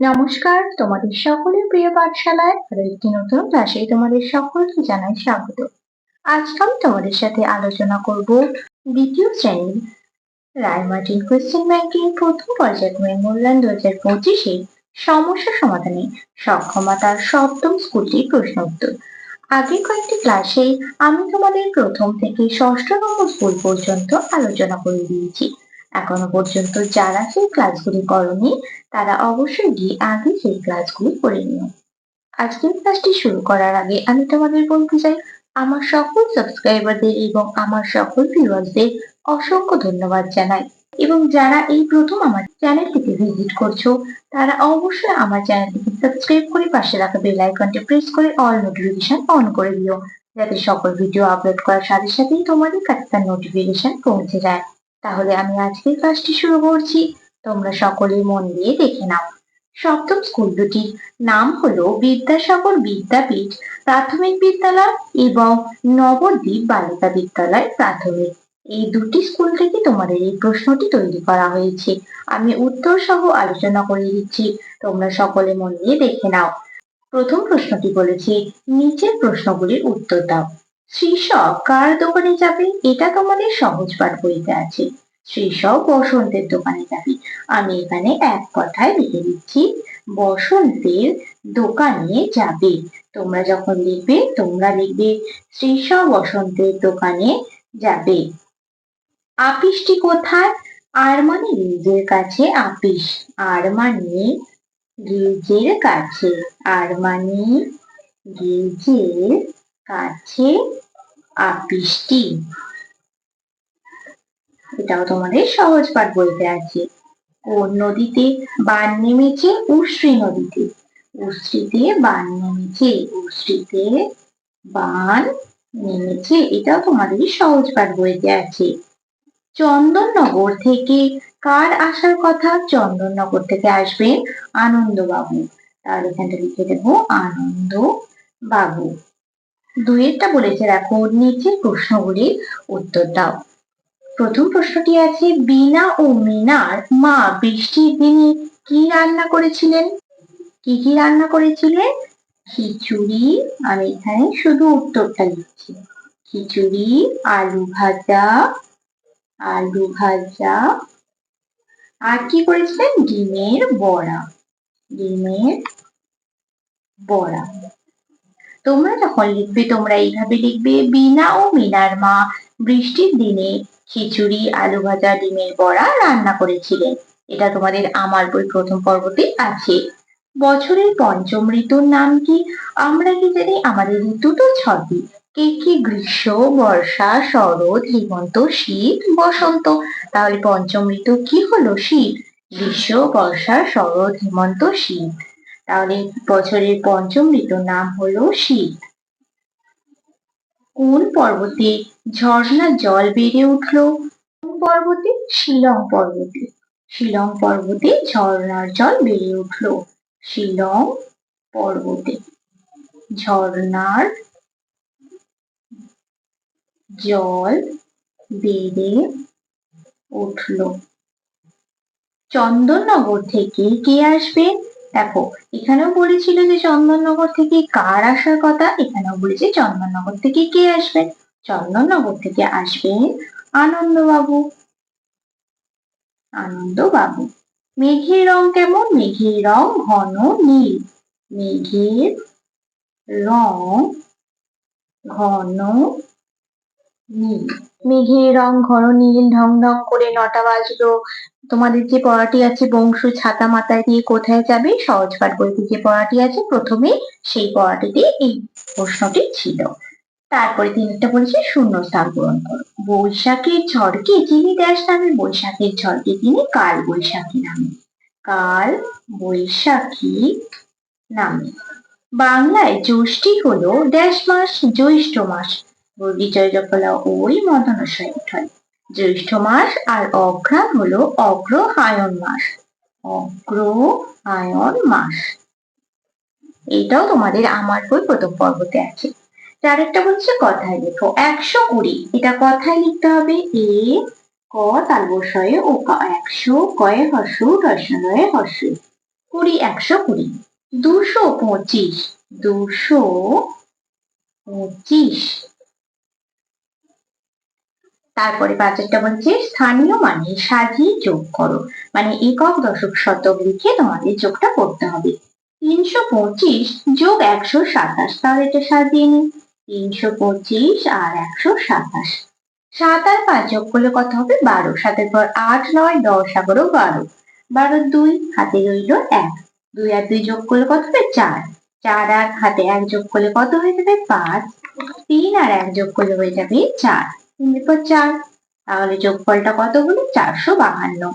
নমস্কার, তোমাদের সকলের প্রিয় পাঠশালায় আরও একটি নতুন ক্লাসে তোমাদের সকলকে জানাই স্বাগত। আজকে আমি তোমাদের সাথে আলোচনা করব দ্বিতীয় শ্রেণির রায়মার্টিন কোয়েশ্চেন ব্যাংকিং প্রথম পর্যায়ক্রমে মূল্যায়ন দু হাজার পঁচিশে সমস্যা সমাধানে সক্ষমতার সপ্তম স্কুলটির প্রশ্ন উত্তর। আগে কয়েকটি ক্লাসে আমি তোমাদের প্রথম থেকে ষষ্ঠ নম্বর স্কুল পর্যন্ত আলোচনা করে দিয়েছি। এখনও পর্যন্ত যারা সেই ক্লাসগুলি করনি, তারা অবশ্যই গিয়ে আগে সেই ক্লাসগুলি করে নিও। আজকের ক্লাসটি শুরু করার আগে আমি তোমাদের বলতে চাই, আমার সকল সাবস্ক্রাইবারদের এবং আমার সকল ভিউয়ার্সদের অসংখ্য ধন্যবাদ জানাই। এবং যারা এই প্রথম আমার চ্যানেলটিকে ভিজিট করছ, তারা অবশ্যই আমার চ্যানেলটিকে সাবস্ক্রাইব করে পাশে রাখা বেল আইকনটি প্রেস করে অল নোটিফিকেশন অন করে দিও, যাতে সকল ভিডিও আপলোড করার সাথে সাথেই তোমাদের কাছে তার নোটিফিকেশন পৌঁছে যায়। তাহলে আমি আজকের কাজটি শুরু করছি। তোমরা সকলে মন দিয়ে দেখে নাও। সপ্তম স্কুল দুটির নাম হলো বিদ্যাসাগর বিদ্যাপীঠ প্রাথমিক বিদ্যালয় এবং নবদ্বীপ বালিকা বিদ্যালয় প্রাথমিক। এই দুটি স্কুল থেকে তোমাদের এই প্রশ্নটি তৈরি করা হয়েছে। আমি উত্তর সহ আলোচনা করে দিচ্ছি। তোমরা সকলে মন দিয়ে দেখে নাও। প্রথম প্রশ্নটি বলেছে, নিচের প্রশ্নগুলির উত্তর দাও। শ্রীশব কার দোকানে যাবে? এটা তোমাদের সহজ পাঠ বইতে আছে। শ্রীশব বসন্তের দোকানে যাবে। আমি এখানে এক কথায় লিখে দিচ্ছি। বসন্তের দোকানে যাবে। তোমরা যখন লিখবে, তোমরা লিখবে, শ্রীশব বসন্তের দোকানে যাবে। আপিসটি কোথায়? আর মানে রিজের কাছে আপিস। আর মানে গির্জের কাছে। আর মানে গির্জের কাছে আপিসটি এটাও তোমাদের সহজ পাঠ বইতে আছে। কোন নদীতে বান নেমেছে? উশ্রী নদীতে। উশ্রীতে বান নেমেছে। উশ্রীতে বান নেমেছে। এটাও তোমাদের সহজ পাঠ বইতে আছে। চন্দননগর থেকে কার আসার কথা? চন্দননগর থেকে আসবেন আনন্দবাবু। তাহলে এখানটা লিখে দেবো আনন্দ বাবু দুয়েরটা বলেছে দেখো, নিচের প্রশ্নগুলির উত্তর দাও। প্রথম প্রশ্নটি আছে বিনা ও মিনার মা বৃষ্টির দিনে কি রান্না করেছিলেন? কি কি রান্না করেছিলেন? খিচুড়ি, আমি এখানে শুধু উত্তরটা লিখছি খিচুড়ি, আলু ভাজা আলু ভাজা। আর কি করেছিলেন? ডিমের বড়া। ডিমের বড়া। তোমরা যখন লিখবে, তোমরা এইভাবে লিখবে বিনা ও মিনার মা বৃষ্টির দিনে খিচুড়ি, আলু ভাজা, ডিমের বড়া রান্না করেছিলেন। এটা তোমাদের আমার বই প্রথম পর্বতে আছে। বছরের পঞ্চম ঋতুর নাম কি? আমরা কি জানি? আমাদের ঋতু তো ছটি। কে কি গ্রীষ্ম, বর্ষা, শরৎ, হেমন্ত, শীত, বসন্ত। তাহলে পঞ্চম ঋতু কি হলো? শীত। গ্রীষ্ম, বর্ষা, শরৎ, হেমন্ত, শীত। তাহলে বছরের পঞ্চম ঋতুর নাম হলো শীত। কোন পর্বতে ঝর্ণা জল বেড়ে উঠল? কোন পর্বতে? শিলং পর্বতে। শিলং পর্বতে ঝর্ণার জল বেড়ে উঠল। শিলং পর্বতে ঝর্ণার জল বেড়ে উঠল। চন্দননগর থেকে কে আসবে? দেখো, এখানেও বলেছিল যে চন্দননগর থেকে কার আসার কথা, এখানেও বলেছে চন্দননগর থেকে কে আসবে? চন্দননগর থেকে আসবেন আনন্দবাবু। আনন্দবাবু। মেঘের রং কেমন? মেঘের রং ঘন নীল। মেঘের রং ঘন নীল। মেঘের রং ঘন নীল, ঢং ঢং করে নটা বাজলো। তোমাদের যে পড়াটি আছে বংশ ছাতা মাথায় দিয়ে কোথায় যাবে? সহজ পাঠ বইতে যে পড়াটি আছে, প্রথমে সেই পড়াটিতে এই প্রশ্নটি ছিল। তারপরে তিনটা বলেছে শূন্য স্থান পূরণ করো। বৈশাখের ঝড়কে যিনি দেশ নামে, বৈশাখের ঝড়কে তিনি কাল বৈশাখী নামে। কাল বৈশাখী নামে। বাংলায় জ্যৈষ্ঠী হলো ড্যাশ মাস, জ্যৈষ্ঠ মাস। বিজয় জকলা ওই মদনশয় হয় জ্যৈষ্ঠ মাস আর অঘ্রাণ হলো অগ্র আয়ন মাস। অগ্র আয়ন মাস। এটাও তোমাদের আমার বই প্রথম পর্বতে আছে। চারেরটা বলছে, কথায় লেখো, একশো কুড়ি। এটা কথায় লিখতে হবে, এ, ক তালবসয়ে ও একশো, কয়ে হর্ষ রসনয়ে হর্ষ কুড়ি, একশো কুড়ি। দুশো পঁচিশ দুশো পঁচিশ। তারপরে পাঁচেরটা বলছে, স্থানীয় মানে সাজিয়ে যোগ করো। মানে একক দশক শতক লিখে তোমাদের যোগটা করতে হবে। তিনশো পঁচিশ যোগ একশো সাতাশ, তাহলে এটা সাজিয়ে নিই তিনশো পঁচিশ আর একশো সাতাশ। সাত আর পাঁচ যোগ করলে কত হবে? বারো। সাতের পর আট, নয়, দশ, এগারো, বারো। বারো, দুই, হাতে রইল এক। দুই আর দুই যোগ করলে কত হবে? চার। চার আর হাতে এক যোগ করলে কত হয়ে যাবে? পাঁচ। তিন আর এক যোগ করলে হয়ে যাবে চার। তিনের চার। তাহলে যোগফলটা কত হলো? চারশো বাহান্ন।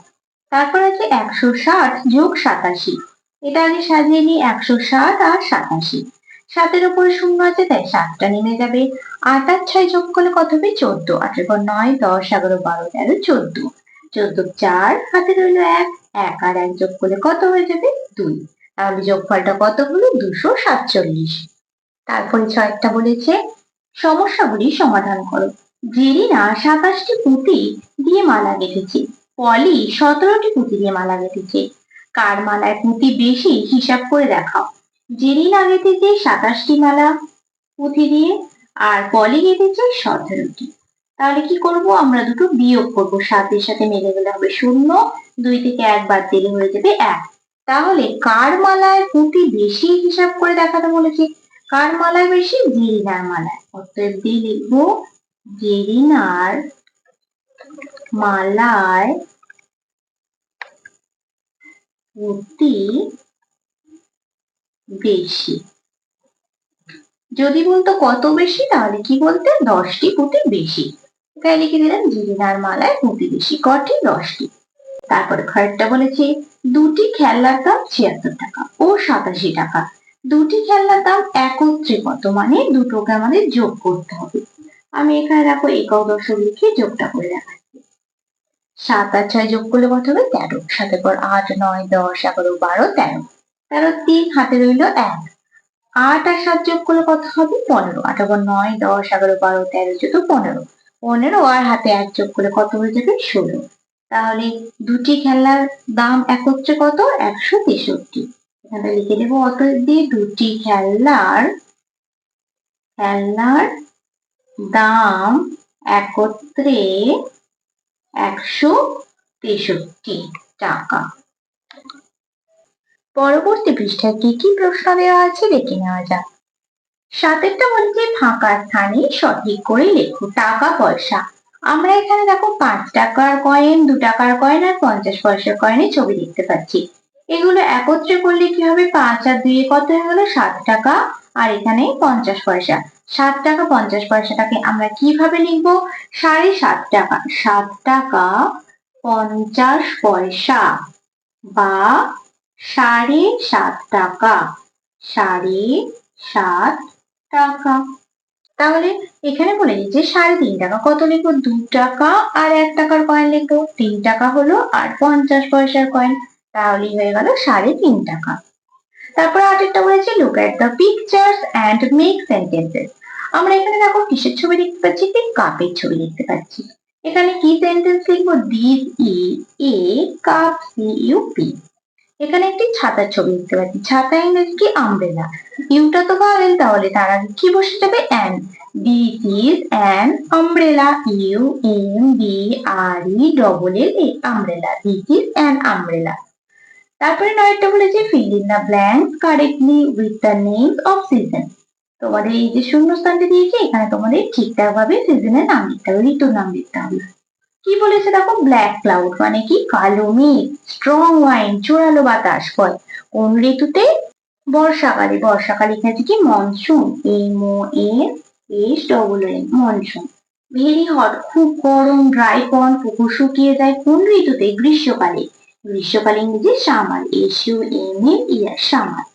তারপর আছে একশো ষাট যোগ সাতাশি। এটা আগে সাজিয়ে নিই একশো ষাট আর সাতাশি। সাতের উপরে শূন্য আছে, তাই সাতটা নেমে যাবে। আট আর ছয় যোগ করলে কত হবে? চোদ্দ। আটের পর নয়, দশ, এগারো, বারো, তেরো, চোদ্দ। চোদ্দ চার, হাতে রইল এক। এক আর এক যোগ করলে কত হয়ে যাবে? দুই। তাহলে যোগফলটা কত হলো? দুশো সাতচল্লিশ। তারপরে ছয়টা বলেছে, সমস্যাগুলি সমাধান করো। জেরিনা সাতাশটি পুঁতি দিয়ে মালা গেঁথেছে পলি সতেরোটি পুঁতি দিয়ে মালা গেঁথেছে কার মালায় পুঁতি বেশি হিসাব করে দেখাও। জেরিনা গেঁথেছে সাতাশটি মালা পুঁথি দিয়ে আর পলি গেঁথেছে সতেরোটি। তাহলে কি করব? আমরা দুটো বিয়োগ করব। সাতের সাথে মিলে গেলে হবে শূন্য, দুই থেকে এক দিলে হয়ে যাবে এক। তাহলে কার মালায় পুঁতি বেশি হিসাব করে দেখাতে বলেছি? কার মালায় বেশি? জেরিনার মালায়। অতএব দিয়ে লিখব জেরিনার মালায় পুঁতি বেশি। যদি বলতো কত বেশি, তাহলে কি বলতে? দশটি পুঁতি বেশি। তাই লিখে দিলাম জিরিনার মালায় পুঁতি বেশি, কটি? দশটি। তারপরে খয়েরটা বলেছে, দুটি খেলনার দাম ছিয়াত্তর টাকা ও সাতাশি টাকা। দুটি খেলনার দাম একত্রে কত? মানে দুটোকে আমাদের যোগ করতে হবে। আমি এখানে দেখো একক দশক লিখে যোগটা করে দেখাচ্ছি। সাত আর ছয় যোগ করলে কত হবে? তেরো। সাতের পর আট, নয়, দশ, এগারো, বারো, তেরো। তেরো, তিন, হাতে রইল এক। আট আর সাত যোগ করলে কত হবে? পনেরো। আট আবার নয়, দশ, এগারো, বারো, তেরো চোদ্দ পনেরো। পনেরো আর হাতে এক যোগ করলে কত হয়ে যাবে? ষোলো। তাহলে দুটি খেলার দাম একত্রে কত? একশো তেষট্টি। এখানে লিখে দেবো অত দিয়ে দুটি খেলনার খেলনার দাম একত্রে একশো তেষট্টি টাকা। পরবর্তী পৃষ্ঠায় কি কি প্রশ্ন দেওয়া আছে দেখে নেওয়া যাক। সাতেরটা বলছে ফাঁকা স্থানে সঠিক করে লেখো টাকা পয়সা। আমরা এখানে দেখো পাঁচ টাকার কয়েন দু টাকার কয়েন আর পঞ্চাশ পয়সার কয়েনের ছবি দেখতে পাচ্ছি। এগুলো একত্রে করলে কি হবে? পাঁচ আর দুই কত হয়ে গেল? সাত টাকা। আর এখানে পঞ্চাশ পয়সা। সাত টাকা পঞ্চাশ পয়সাটাকে আমরা কীভাবে লিখব? সাড়ে সাত টাকা সাত টাকা পঞ্চাশ পয়সা বা সাড়ে সাত টাকা, সাড়ে সাত টাকা। তাহলে এখানে বলে দিচ্ছে সাড়ে তিন টাকা। কত লিখব? দু টাকা আর এক টাকার কয়েন লিখব। তিন টাকা হলো আর পঞ্চাশ পয়সার কয়েন তাহলে হয়ে গেল সাড়ে তিন টাকা। তারপর আরেকটা বলেছে look at the pictures and make sentences আমরা এখানে দেখো, কিসের ছবি দেখতে পাচ্ছি? কি কাপের ছবি দেখতে পাচ্ছি। এখানে কি সেন্টেন্স লিখব? This is a cup C U P এখানে একটি ছাতার ছবি দেখতে পাচ্ছি। ছাতা ইংরেজি কি? আমব্রেলা ইউটা তো পাবেন তাহলে তার আগে কি বসে যাবে? An this is an umbrella U M B R E double L A umbrella this is an umbrella তারপরে নয়টা বলেছে fill in the blanks correctly with the names of season তোমাদের এই যে শূন্যস্থানটি দিয়েছে, এখানে তোমাদের ঠিকঠাক ভাবে সিজনের নাম লিখতে হবে ঋতুর নাম লিখতে হবে। কি বলেছে দেখো? ব্ল্যাক ক্লাউড মানে কি? কালো মেঘ স্ট্রং ওয়াইন চোরালো বাতাস। কয় কোন ঋতুতে? বর্ষাকালে। বর্ষাকালে এখানে কি? Monsoon M O N S double N monsoon very hot খুব গরম ড্রাই পন পুকুর শুকিয়ে যায় কোন ঋতুতে? গ্রীষ্মকালে। গ্রীষ্মকালে ইংরেজি summer S U M N year summer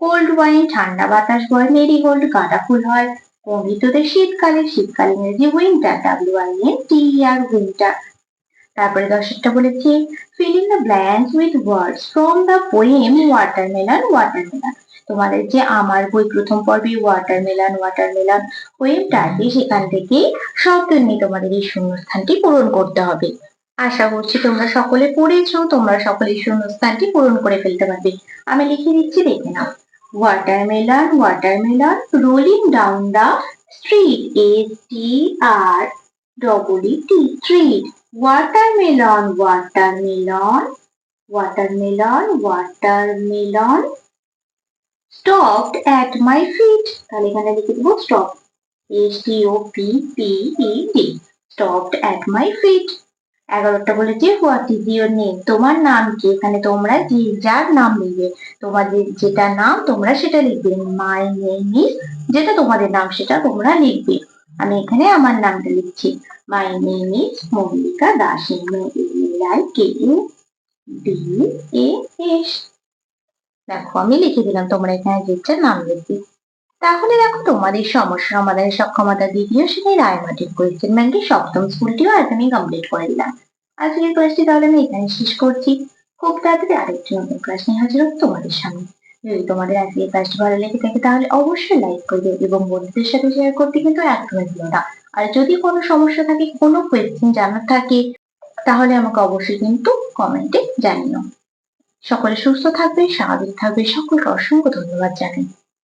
cold wind, ঠান্ডা বাতাস বয়, মেরি গোল্ড, গাঁদা ফুল হয়। ঋতুতে শীতকালে শীতকালে ইংরেজি winter W I N T R winter তারপরে দশেরটা বলেছি fill the blanks with words from the poem watermelon watermelon তোমাদের যে আমার বই প্রথম পর্বে ওয়াটারমেলন ওয়াটারমেলন পোয়েমটা আছে সেখান থেকে শব্দ নিয়ে তোমাদের এই শূন্যস্থানটি পূরণ করতে হবে। আশা করছি তোমরা সকলে পড়েছো, তোমরা সকলে শূন্যস্থানটি পূরণ করে ফেলতে পারবে। আমি লিখে দিচ্ছি, দেখে নাও। Watermelon watermelon rolling down the street S T R double T street watermelon watermelon watermelon watermelon stopped at my feet তাহলে এখানে লিখে দেবো stop S T O P P E D stopped at my feet এগারোটা বলেছে what is your name তোমার নাম কি? এখানে তোমরা যে যার নাম লিখবে তোমাদের যেটা নাম তোমরা সেটা লিখবে। মাই নেম ইজ যেটা তোমাদের নাম, সেটা তোমরা লিখবে। আমি এখানে আমার নামটা লিখছি। My name is Mallika Das. I K U D A S. দেখো, আমি লিখে দিলাম, তোমরা এখানে যে যার নাম লিখবে। তাহলে দেখো তোমাদের সমস্যা সমাধানের সক্ষমতা দ্বিতীয় সেটাই রায়মাটির কোয়েশ্চেন ব্যাংকের সপ্তম স্কুলটিও আজ আমি কমপ্লিট করে দিলাম। আজকের ক্লাসটি তাহলে আমি এখানে শেষ করছি। খুব তাড়াতাড়ি আরেকটি নতুন ক্লাস নিয়ে হাজির হব তোমাদের সামনে। যদি তোমাদের আজকের ক্লাসটি ভালো লেগে থাকে তাহলে অবশ্যই লাইক করবে এবং বন্ধুদের সাথে শেয়ার করতে কিন্তু একদমই ভুলো না। আর যদি কোনো সমস্যা থাকে, কোনো কোয়েশ্চেন জানার থাকে, তাহলে আমাকে অবশ্যই কিন্তু কমেন্টে জানিও। সকলে সুস্থ থাকবে, স্বাভাবিক থাকবে, সকলকে অসংখ্য ধন্যবাদ জানাই।